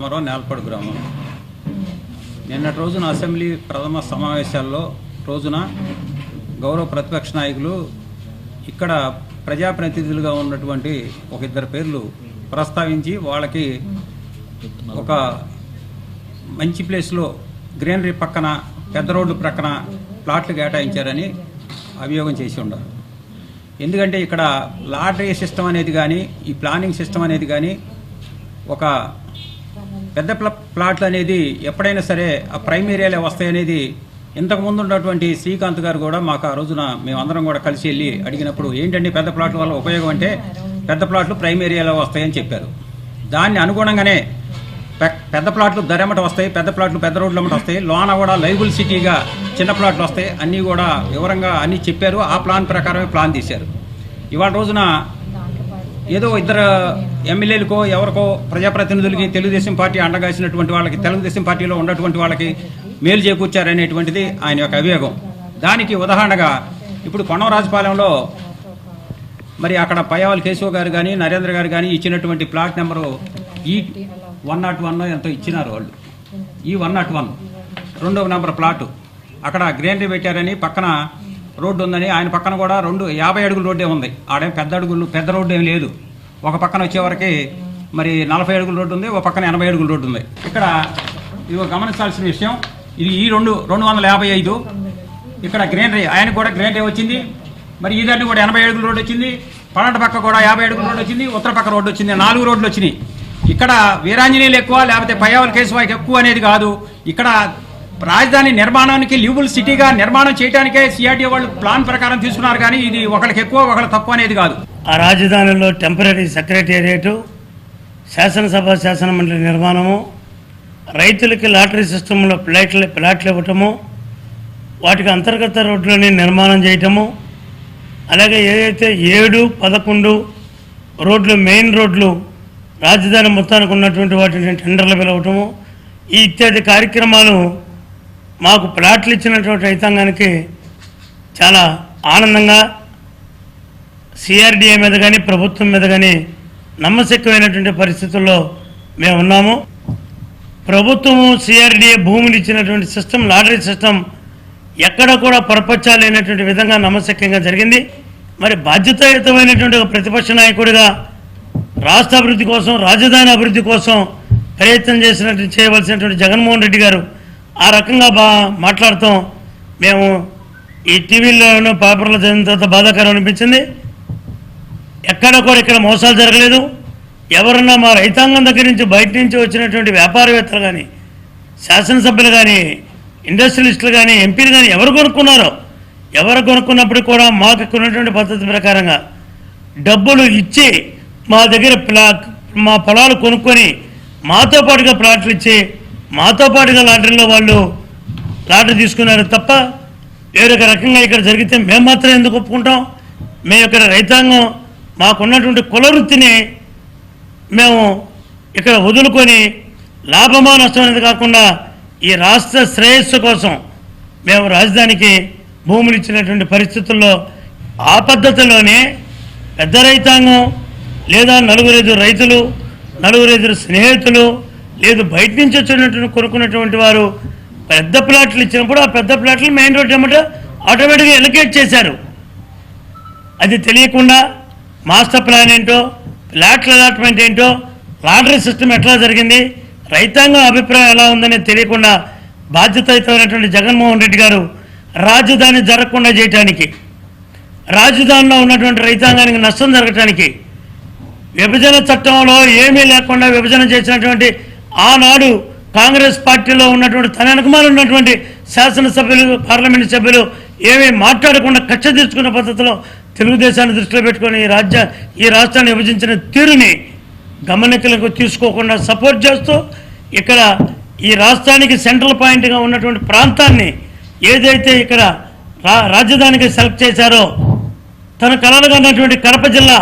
మరో నేల్పడు గ్రామం. నిన్నటి రోజున అసెంబ్లీ ప్రథమ సమావేశాల్లో రోజున గౌరవ ప్రతిపక్ష నాయకులు ఇక్కడ ప్రజాప్రతినిధులుగా ఉన్నటువంటి ఒక ఇద్దరు పేర్లు ప్రస్తావించి వాళ్ళకి ఒక మంచి ప్లేస్లో గ్రీనరీ పక్కన పెద్ద రోడ్డు ప్రక్కన ప్లాట్లు కేటాయించారని అభియోగం చేసి ఉండారు ఎందుకంటే ఇక్కడ లాటరీ సిస్టమ్ అనేది కానీ ఈ ప్లానింగ్ సిస్టమ్ అనేది కానీ ఒక పెద్ద ప్లాట్లు అనేది ఎప్పుడైనా సరే ఆ ప్రైమ్ ఏరియాలో వస్తాయనేది ఇంతకు ముందు ఉన్నటువంటి శ్రీకాంత్ గారు కూడా మాకు ఆ రోజున మేమందరం కూడా కలిసి వెళ్ళి అడిగినప్పుడు ఏంటంటే పెద్ద ప్లాట్ల వల్ల ఉపయోగం అంటే పెద్ద ప్లాట్లు ప్రైమ్ ఏరియాలో వస్తాయని చెప్పారు. దాన్ని అనుగుణంగానే పెద్ద ప్లాట్లు ధరమట వస్తాయి పెద్ద ప్లాట్లు పెద్ద రోడ్లు అమ్మట వస్తాయి లోన కూడా లైబుల్ సిటీగా చిన్న ప్లాట్లు వస్తాయి అన్నీ కూడా వివరంగా అన్నీ చెప్పారు. ఆ ప్లాన్ ప్రకారమే ప్లాన్ తీశారు. ఇవాళ రోజున ఏదో ఇద్దరు ఎమ్మెల్యేలకో ఎవరికో ప్రజాప్రతినిధులకి తెలుగుదేశం పార్టీ అండగాసినటువంటి వాళ్ళకి తెలుగుదేశం పార్టీలో ఉన్నటువంటి వాళ్ళకి మేలు చేకూర్చారనేటువంటిది ఆయన యొక్క అభియోగం. దానికి ఉదాహరణగా ఇప్పుడు కొండవరాజపాలెంలో మరి అక్కడ పయ్యావల్ కేశవ్ గారు కానీ నరేంద్ర గారు కానీ ఇచ్చినటువంటి ప్లాట్ నెంబరు ఈ వన్ నాట్ వన్ ఎంతో ఇచ్చినారు వాళ్ళు. ఈ వన్ నాట్ వన్ రెండవ నెంబర్ ప్లాటు అక్కడ గ్రీనరీ పెట్టారని పక్కన రోడ్డు ఉందని ఆయన పక్కన కూడా రెండు యాభై అడుగుల రోడ్డే ఉంది. ఆడే పెద్ద అడుగులు పెద్ద రోడ్డు ఏం లేదు. ఒక పక్కన వచ్చేవరకు మరి నలభై అడుగుల రోడ్డు ఉంది ఒక పక్కన ఎనభై అడుగుల రోడ్డు ఉంది ఇక్కడ ఇది గమనించాల్సిన విషయం ఇది ఈ రెండు రెండు వందల యాభై ఐదు. ఇక్కడ గ్రీనరీ ఆయన కూడా గ్రీనరీ వచ్చింది. మరి ఈ దాన్ని కూడా ఎనభై అడుగుల రోడ్డు వచ్చింది. పన్నెండు పక్క కూడా యాభై అడుగుల రోడ్డు వచ్చింది ఉత్తర పక్క రోడ్డు వచ్చింది నాలుగు రోడ్లు వచ్చినాయి. ఇక్కడ వీరాంజనేయులు ఎక్కువ లేకపోతే పయ్యావల కేశవాయికి ఎక్కువ అనేది కాదు. ఇక్కడ రాజధాని నిర్మాణానికి లివబుల్ సిటీగా నిర్మాణం చేయడానికే సిఆర్టీ వాళ్ళు ప్లాన్ ప్రకారం తీసుకున్నారు కానీ ఇది ఒకరికి ఎక్కువ ఒకరికి తక్కువ అనేది కాదు. ఆ రాజధానిలో టెంపరీ సెక్రటేరియట్ శాసనసభ శాసన మండలి నిర్మాణము రైతులకి లాటరీ సిస్టంలో ప్లాట్లు ప్లాట్లు ఇవ్వటము వాటికి అంతర్గత రోడ్లని నిర్మాణం చేయటము అలాగే ఏదైతే ఏడు పదకొండు రోడ్లు మెయిన్ రోడ్లు రాజధాని మొత్తానికి ఉన్నటువంటి వాటిని టెండర్లు పిలవటము ఈ ఇత్యాది కార్యక్రమాలు మాకు ప్లాట్లు ఇచ్చినటువంటి రైతాంగానికి చాలా ఆనందంగా సిఆర్డిఏ మీద కానీ ప్రభుత్వం మీద కానీ నమ్మశక్యమైనటువంటి పరిస్థితుల్లో మేము ఉన్నాము. ప్రభుత్వము సిఆర్డిఏ భూములు ఇచ్చినటువంటి సిస్టమ్ లాటరీ సిస్టమ్ ఎక్కడ కూడా పొరపచ్చాలేనటువంటి విధంగా నమ్మశక్యంగా జరిగింది. మరి బాధ్యతాయుతమైనటువంటి ఒక ప్రతిపక్ష నాయకుడిగా రాష్ట్ర అభివృద్ధి కోసం రాజధాని అభివృద్ధి కోసం ప్రయత్నం చేసినట్టు చేయవలసినటువంటి జగన్మోహన్ రెడ్డి గారు ఆ రకంగా బా మాట్లాడతాం. మేము ఈ టీవీల్లోనూ పేపర్లో చదివిన తర్వాత బాధాకరం అనిపించింది. ఎక్కడ కూడా ఇక్కడ మోసాలు జరగలేదు. ఎవరన్నా మా రైతాంగం దగ్గర నుంచి బయట నుంచి వచ్చినటువంటి వ్యాపారవేత్తలు కానీ శాసనసభ్యులు కానీ ఇండస్ట్రియలిస్టులు కానీ ఎంపీలు కానీ ఎవరు కొనుక్కున్నారో ఎవరు కొనుక్కున్నప్పుడు కూడా మాకు ఇక్కడ ఉన్నటువంటి పద్ధతి ప్రకారంగా డబ్బులు ఇచ్చి మా దగ్గర ప్లా మా పొలాలు కొనుక్కొని మాతో పాటుగా ప్లాట్లు ఇచ్చి మాతో పాటుగా లాటరీలో వాళ్ళు లాటరీ తీసుకున్నారు తప్ప వేరొక రకంగా ఇక్కడ జరిగితే మేము మాత్రం ఎందుకు ఒప్పుకుంటాం? మేము ఇక్కడ రైతాంగం మాకున్నటువంటి కుల వృత్తిని మేము ఇక్కడ వదులుకొని లాభమా నష్టం అనేది కాకుండా ఈ రాష్ట్ర శ్రేయస్సు కోసం మేము రాజధానికి భూములు ఇచ్చినటువంటి పరిస్థితుల్లో ఆ పద్ధతిలోనే పెద్ద రైతాంగం లేదా నలుగురైదు రైతులు నలుగురైదు స్నేహితులు లేదు బయట నుంచి వచ్చినటువంటి కొనుక్కున్నటువంటి వారు పెద్ద ప్లాట్లు ఇచ్చినప్పుడు ఆ పెద్ద ప్లాట్లు మెయిన్ రోడ్ ఏమంటే ఆటోమేటిక్గా ఎలికేట్ చేశారు. అది తెలియకుండా మాస్టర్ ప్లాన్ ఏంటో ప్లాట్ల అలాట్మెంట్ ఏంటో లాటరీ సిస్టమ్ ఎట్లా జరిగింది రైతాంగం అభిప్రాయం ఎలా ఉందనేది తెలియకుండా బాధ్యతయుతమైనటువంటి జగన్మోహన్ రెడ్డి గారు రాజధాని జరగకుండా చేయటానికి రాజధానిలో ఉన్నటువంటి రైతాంగానికి నష్టం జరగటానికి విభజన చట్టంలో ఏమీ లేకుండా విభజన చేసినటువంటి ఆనాడు కాంగ్రెస్ పార్టీలో ఉన్నటువంటి తన వెనకమాల ఉన్నటువంటి శాసనసభ్యులు పార్లమెంటు సభ్యులు ఏమీ మాట్లాడకుండా కక్ష తీర్చుకున్న పద్ధతిలో తెలుగుదేశాన్ని దృష్టిలో పెట్టుకొని ఈ రాజ్య ఈ రాష్ట్రాన్ని విభజించిన తీరుని గమనికలకు తీసుకోకుండా సపోర్ట్ చేస్తూ ఇక్కడ ఈ రాష్ట్రానికి సెంట్రల్ పాయింట్గా ఉన్నటువంటి ప్రాంతాన్ని ఏదైతే ఇక్కడ రా రాజధానికి సెలెక్ట్ చేశారో తన కలలుగా ఉన్నటువంటి కడప జిల్లా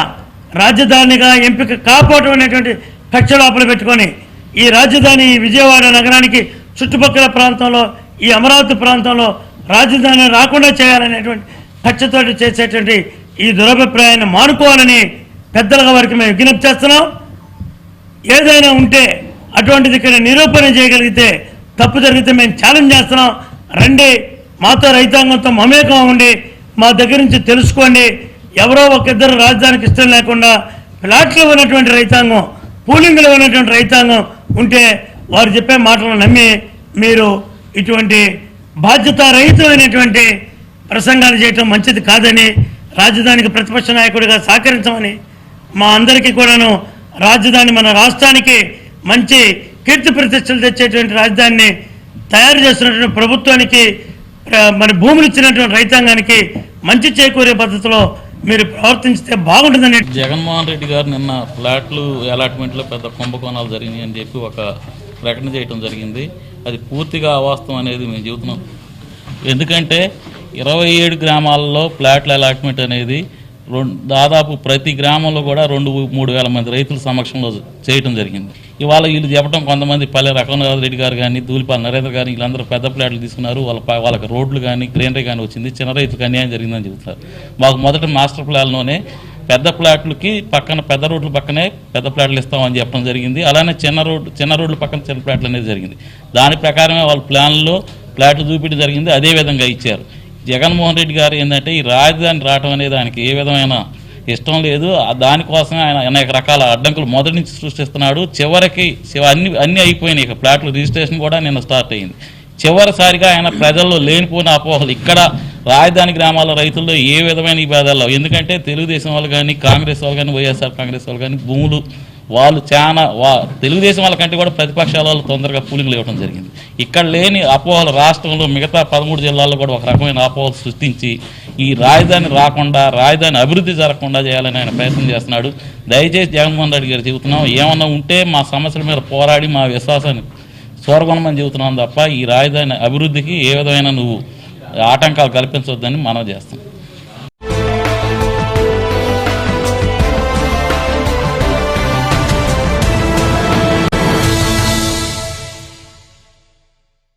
రాజధానిగా ఎంపిక కాకపోవటం అనేటువంటి కక్ష లోపల పెట్టుకొని ఈ రాజధాని విజయవాడ నగరానికి చుట్టుపక్కల ప్రాంతంలో ఈ అమరావతి ప్రాంతంలో రాజధాని రాకుండా చేయాలనేటువంటి ఖర్చుతో చేసేటువంటి ఈ దురభిప్రాయాన్ని మానుకోవాలని పెద్దల వారికి మేము విజ్ఞప్తి చేస్తున్నాం. ఏదైనా ఉంటే అటువంటిది ఇక్కడ నిరూపణ చేయగలిగితే తప్పు జరిగితే మేము ఛాలెంజ్ చేస్తున్నాం. రండి మాతో రైతాంగంతో మమేకం ఉండి మా దగ్గర నుంచి తెలుసుకోండి. ఎవరో ఒక ఇద్దరు రాజధానికి ఇష్టం లేకుండా ఫ్లాట్లో ఉన్నటువంటి రైతాంగం పూలింగ్లో ఉన్నటువంటి రైతాంగం ఉంటే వారు చెప్పే మాటలను నమ్మి మీరు ఇటువంటి బాధ్యతారహితమైనటువంటి ప్రసంగాలు చేయటం మంచిది కాదని రాజధానికి ప్రతిపక్ష నాయకుడిగా సహకరించమని మా అందరికీ కూడాను రాజధాని మన రాష్ట్రానికి మంచి కీర్తి ప్రతిష్టలు తెచ్చేటువంటి రాజధానిని తయారు చేస్తున్నటువంటి ప్రభుత్వానికి మరి భూములు ఇచ్చినటువంటి రైతాంగానికి మంచి చేకూరే పద్ధతిలో మీరు ప్రవర్తించితే బాగుంటుందని జగన్మోహన్ రెడ్డి గారు నిన్న ఫ్లాట్లు అలాట్మెంట్లో పెద్ద కుంభకోణాలు జరిగినాయి అని చెప్పి ఒక ప్రకటన చేయడం జరిగింది. అది పూర్తిగా అవాస్తవం అనేది మేము చెబుతున్నాం. ఎందుకంటే ఇరవై ఏడు గ్రామాల్లో ఫ్లాట్ల అలాట్మెంట్ అనేది దాదాపు ప్రతి గ్రామంలో కూడా రెండు మూడు వేల మంది రైతుల సమక్షంలో చేయటం జరిగింది. ఇవాళ వీళ్ళు చెప్పడం కొంతమంది పల్లె రఘునాథ్ రెడ్డి గారు కానీ దూలిపాల నరేంద్ర గారు వీళ్ళందరూ పెద్ద ప్లాట్లు తీసుకున్నారు. వాళ్ళ వాళ్ళకి రోడ్లు కానీ గ్రీనరీ కానీ వచ్చింది. చిన్న రైతులకు అన్యాయం జరిగిందని చెబుతున్నారు. మాకు మొదట మాస్టర్ ప్లాన్లోనే పెద్ద ప్లాట్లకి పక్కన పెద్ద రోడ్ల పక్కనే పెద్ద ప్లాట్లు ఇస్తామని చెప్పడం జరిగింది. అలానే చిన్న రోడ్డు చిన్న రోడ్ల పక్కన చిన్న ప్లాట్లు అనేది జరిగింది. దాని ప్రకారమే వాళ్ళ ప్లాన్లో ప్లాట్లు చూపించడం జరిగింది. అదే విధంగా ఇచ్చారు. జగన్మోహన్ రెడ్డి గారు ఏంటంటే ఈ రాజధాని రావటం అనేది ఆయనకి ఏ విధమైన ఇష్టం లేదు. దానికోసం ఆయన అనేక రకాల అడ్డంకులు మొదటి నుంచి సృష్టిస్తున్నాడు. చివరికి అన్ని అన్ని అయిపోయినాయి. ఇక ప్లాట్ల రిజిస్ట్రేషన్ కూడా నిన్న స్టార్ట్ అయింది. చివరిసారిగా ఆయన ప్రజల్లో లేనిపోయిన అపోహలు. ఇక్కడ రాజధాని గ్రామాల రైతుల్లో ఏ విధమైన ఈ భేదాలు ఎందుకంటే తెలుగుదేశం వాళ్ళు కానీ కాంగ్రెస్ వాళ్ళు కానీ వైఎస్ఆర్ కాంగ్రెస్ వాళ్ళు కానీ భూములు వాళ్ళు చాలా వా తెలుగుదేశం వాళ్ళకంటే కూడా ప్రతిపక్షాల వాళ్ళు తొందరగా పూలింగ్లు ఇవ్వడం జరిగింది. ఇక్కడ లేని అపోహలు రాష్ట్రంలో మిగతా పదమూడు జిల్లాల్లో కూడా ఒక రకమైన అపోహలు సృష్టించి ఈ రాజధాని రాకుండా రాజధాని అభివృద్ధి జరగకుండా చేయాలని ఆయన ప్రయత్నం చేస్తున్నాడు. దయచేసి జగన్మోహన్ రెడ్డి గారు చెబుతున్నాం ఏమన్నా ఉంటే మా సమస్యల మీద పోరాడి మా విశ్వాసాన్ని సోరగొనమని చెబుతున్నాం తప్ప ఈ రాజధాని అభివృద్ధికి ఏ విధమైన నువ్వు ఆటంకాలు కల్పించవద్దని మనం చేస్తాం